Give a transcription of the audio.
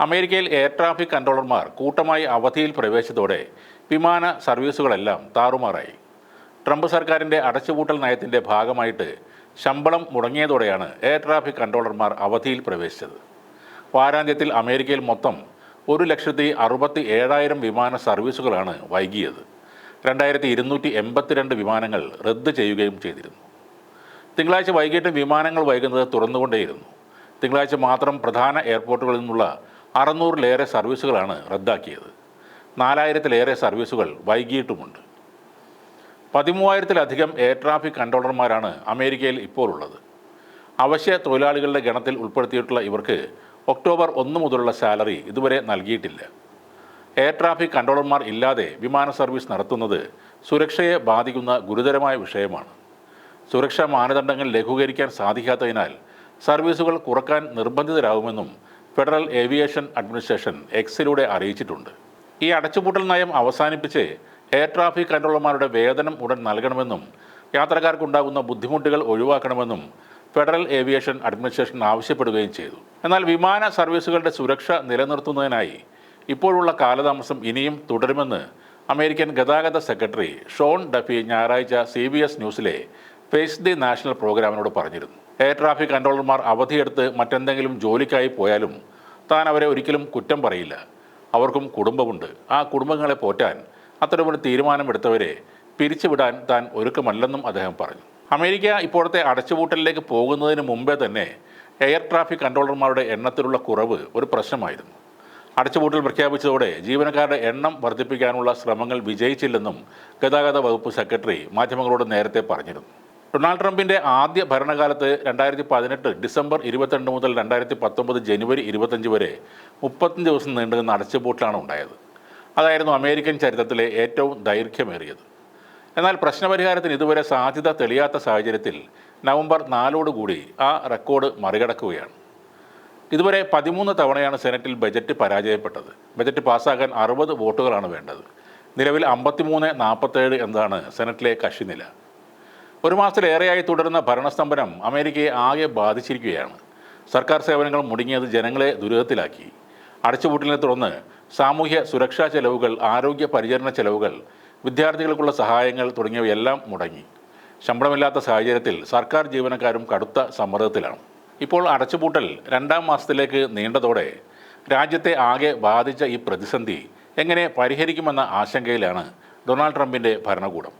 അമേരിക്കയിൽ air traffic കൺട്രോളർമാർ കൂട്ടമായി അവധിയിൽ പ്രവേശിച്ചതോടെ വിമാന സർവീസുകളെല്ലാം താറുമാറായി. ട്രംപ് സർക്കാരിന്റെ അടച്ചുപൂട്ടൽ നയത്തിന്റെ ഭാഗമായിട്ട് ശമ്പളം മുടങ്ങിയതോടെയാണ് എയർ ട്രാഫിക് കൺട്രോളർമാർ അവധിയിൽ പ്രവേശിച്ചത്. വാരാന്ത്യത്തിൽ അമേരിക്കയിൽ മൊത്തം ഒരു ലക്ഷത്തി അറുപത്തി ഏഴായിരം വിമാന സർവീസുകളാണ് വൈകിയത്. രണ്ടായിരത്തി ഇരുന്നൂറ്റി എൺപത്തിരണ്ട് വിമാനങ്ങൾ റദ്ദ് ചെയ്യുകയും ചെയ്തിരുന്നു. തിങ്കളാഴ്ച വൈകിട്ട് വിമാനങ്ങൾ വൈകുന്നത് തുറന്നുകൊണ്ടേയിരുന്നു. തിങ്കളാഴ്ച മാത്രം പ്രധാന എയർപോർട്ടുകളിൽ നിന്നുള്ള അറുന്നൂറിലേറെ സർവീസുകളാണ് റദ്ദാക്കിയത്. നാലായിരത്തിലേറെ സർവീസുകൾ വൈകിയിട്ടുമുണ്ട്. പതിമൂവായിരത്തിലധികം എയർ ട്രാഫിക് കൺട്രോളർമാരാണ് അമേരിക്കയിൽ ഇപ്പോൾ ഉള്ളത് അവശ്യ തൊഴിലാളികളുടെ ഗണത്തിൽ ഉൾപ്പെടുത്തിയിട്ടുള്ള ഇവർക്ക് ഒക്ടോബർ ഒന്ന് മുതലുള്ള സാലറി ഇതുവരെ നൽകിയിട്ടില്ല. എയർ ട്രാഫിക് കൺട്രോളർമാർ ഇല്ലാതെ വിമാന സർവീസ് നടത്തുന്നത് സുരക്ഷയെ ബാധിക്കുന്ന ഗുരുതരമായ വിഷയമാണ്. സുരക്ഷാ മാനദണ്ഡങ്ങൾ ലഘൂകരിക്കാൻ സാധിക്കാത്തതിനാൽ സർവീസുകൾ കുറയ്ക്കാൻ നിർബന്ധിതരാകുമെന്നും ഫെഡറൽ ഏവിയേഷൻ അഡ്മിനിസ്ട്രേഷൻ എക്സിലൂടെ അറിയിച്ചിട്ടുണ്ട്. ഈ അടച്ചുപൂട്ടൽ നയം അവസാനിപ്പിച്ച് എയർ ട്രാഫിക് കൺട്രോളർമാരുടെ വേതനം ഉടൻ നൽകണമെന്നും യാത്രക്കാർക്കുണ്ടാകുന്ന ബുദ്ധിമുട്ടുകൾ ഒഴിവാക്കണമെന്നും ഫെഡറൽ ഏവിയേഷൻ അഡ്മിനിസ്ട്രേഷൻ ആവശ്യപ്പെടുകയും ചെയ്തു. എന്നാൽ വിമാന സർവീസുകളുടെ സുരക്ഷ നിലനിർത്തുന്നതിനായി ഇപ്പോഴുള്ള കാലതാമസം ഇനിയും തുടരുമെന്ന് അമേരിക്കൻ ഗതാഗത സെക്രട്ടറി ഷോൺ ഡഫി ഞായറാഴ്ച സി ബി എസ് ന്യൂസിലെ ഫേസ് ദി നാഷണൽ പ്രോഗ്രാമിനോട് പറഞ്ഞിരുന്നു. എയർ ട്രാഫിക് കൺട്രോളർമാർ അവധിയെടുത്ത് മറ്റെന്തെങ്കിലും ജോലിക്കായി പോയാലും താൻ അവരെ ഒരിക്കലും കുറ്റം പറയില്ല. അവർക്കും കുടുംബമുണ്ട്. ആ കുടുംബങ്ങളെ പോറ്റാൻ അത്തരമൊരു തീരുമാനമെടുത്തവരെ പിരിച്ചുവിടാൻ താൻ ഒരുക്കമല്ലെന്നും അദ്ദേഹം പറഞ്ഞു. അമേരിക്ക ഇപ്പോഴത്തെ അടച്ചുപൂട്ടലിലേക്ക് പോകുന്നതിന് മുമ്പേ തന്നെ എയർ ട്രാഫിക് കൺട്രോളർമാരുടെ എണ്ണത്തിലുള്ള കുറവ് ഒരു പ്രശ്നമായിരുന്നു. അടച്ചുപൂട്ടൽ പ്രഖ്യാപിച്ചതോടെ ജീവനക്കാരുടെ എണ്ണം വർദ്ധിപ്പിക്കാനുള്ള ശ്രമങ്ങൾ വിജയിച്ചില്ലെന്നും ഗതാഗത വകുപ്പ് സെക്രട്ടറി മാധ്യമങ്ങളോട് നേരത്തെ പറഞ്ഞിരുന്നു. ഡൊണാൾഡ് ട്രംപിന്റെ ആദ്യ ഭരണകാലത്ത് രണ്ടായിരത്തി പതിനെട്ട് ഡിസംബർ ഇരുപത്തിരണ്ട് മുതൽ രണ്ടായിരത്തി പത്തൊമ്പത് ജനുവരി ഇരുപത്തഞ്ച് വരെ മുപ്പത്തഞ്ച് ദിവസം നീണ്ടുനിന്ന അടച്ചുപൂട്ടലാണ് ഉണ്ടായത്. അതായിരുന്നു അമേരിക്കൻ ചരിത്രത്തിലെ ഏറ്റവും ദൈർഘ്യമേറിയത്. എന്നാൽ പ്രശ്നപരിഹാരത്തിന് ഇതുവരെ സാധ്യത തെളിയാത്ത സാഹചര്യത്തിൽ നവംബർ നാലോടുകൂടി ആ റെക്കോർഡ് മറികടക്കുകയാണ്. ഇതുവരെ പതിമൂന്ന് തവണയാണ് സെനറ്റിൽ ബജറ്റ് പരാജയപ്പെട്ടത്. ബജറ്റ് പാസ്സാക്കാൻ അറുപത് വോട്ടുകളാണ് വേണ്ടത്. നിലവിൽ അമ്പത്തിമൂന്ന് നാൽപ്പത്തേഴ് എന്നതാണ് സെനറ്റിലെ കക്ഷിനില. ഒരു മാസത്തിലേറെയായി തുടരുന്ന ഭരണസ്തംഭനം അമേരിക്കയെ ആകെ ബാധിച്ചിരിക്കുകയാണ്. സർക്കാർ സേവനങ്ങൾ മുടങ്ങിയത് ജനങ്ങളെ ദുരിതത്തിലാക്കി. അടച്ചുപൂട്ടലിനെ തുടർന്ന് സാമൂഹ്യ സുരക്ഷാ ചെലവുകൾ ആരോഗ്യ പരിചരണ ചെലവുകൾ വിദ്യാർത്ഥികൾക്കുള്ള സഹായങ്ങൾ തുടങ്ങിയവയെല്ലാം മുടങ്ങി. ശമ്പളമില്ലാത്ത സാഹചര്യത്തിൽ സർക്കാർ ജീവനക്കാരും കടുത്ത സമ്മർദ്ദത്തിലാണ്. ഇപ്പോൾ അടച്ചുപൂട്ടൽ രണ്ടാം മാസത്തിലേക്ക് നീണ്ടതോടെ രാജ്യത്തെ ആകെ ബാധിച്ച ഈ പ്രതിസന്ധി എങ്ങനെ പരിഹരിക്കുമെന്ന ആശങ്കയിലാണ് ഡൊണാൾഡ് ട്രംപിന്റെ ഭരണകൂടം.